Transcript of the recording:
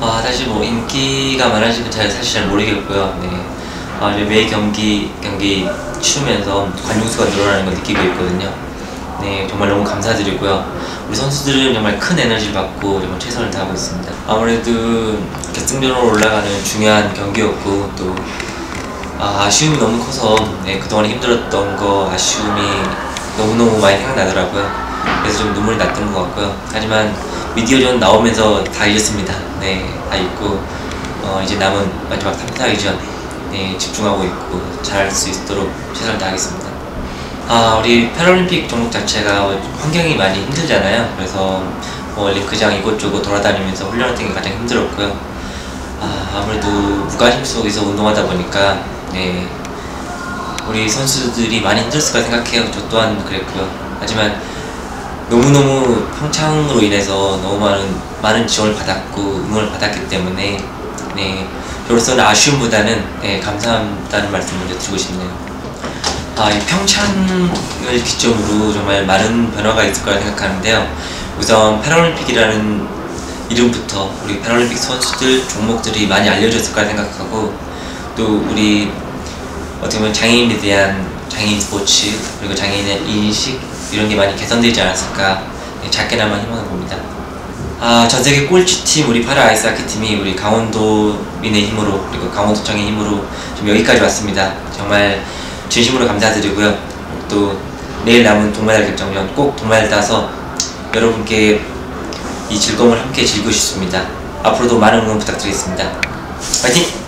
아 사실 뭐 인기가 많아지면 잘 사실 잘 모르겠고요. 네. 아, 매 경기 경기 치르면서 관중 수가 늘어나는 걸 느끼고 있거든요. 네 정말 너무 감사드리고요. 우리 선수들은 정말 큰 에너지를 받고 정말 최선을 다하고 있습니다. 아무래도 결승전으로 올라가는 중요한 경기였고 또 아, 아쉬움이 너무 커서 네, 그동안 힘들었던 거 아쉬움이 너무너무 많이 생각나더라고요. 그래서 좀 눈물이 났던 것 같고요. 하지만 미디어전 나오면서 다 잊었습니다. 네, 다 잊고 어, 이제 남은 마지막 3타 이전 네, 집중하고 있고 잘할 수 있도록 최선을 다하겠습니다. 아, 우리 패럴림픽 종목 자체가 환경이 많이 힘들잖아요. 그래서 뭐 링크장 이곳저곳 돌아다니면서 훈련하는 게 가장 힘들었고요. 아, 아무래도 무관심 속에서 운동하다 보니까 네, 우리 선수들이 많이 힘들었을 거라 생각해요. 저 또한 그랬고요. 하지만 너무너무 평창으로 인해서 너무 많은 많은 지원을 받았고 응원을 받았기 때문에 네, 저로서는 아쉬움보다는 네, 감사하다는 말씀 먼저 드리고 싶네요. 아, 이 평창을 기점으로 정말 많은 변화가 있을 거라 생각하는데요. 우선 패럴림픽이라는 이름부터 우리 패럴림픽 선수들 종목들이 많이 알려졌을 거라 생각하고 또 우리 어떻게 보면 장애인에 대한 장애인 스포츠 그리고 장애인의 인식 이런 게 많이 개선되지 않았을까 네, 작게나마 희망을 봅니다. 아, 전 세계 꼴찌팀 우리 파라 아이스 하키 팀이 우리 강원도민의 힘으로 그리고 강원도청의 힘으로 좀 여기까지 왔습니다. 정말 진심으로 감사드리고요. 또 내일 남은 동메달 결정전 꼭 동메달 따서 여러분께 이 즐거움을 함께 즐기고 싶습니다. 앞으로도 많은 응원 부탁드리겠습니다. 파이팅!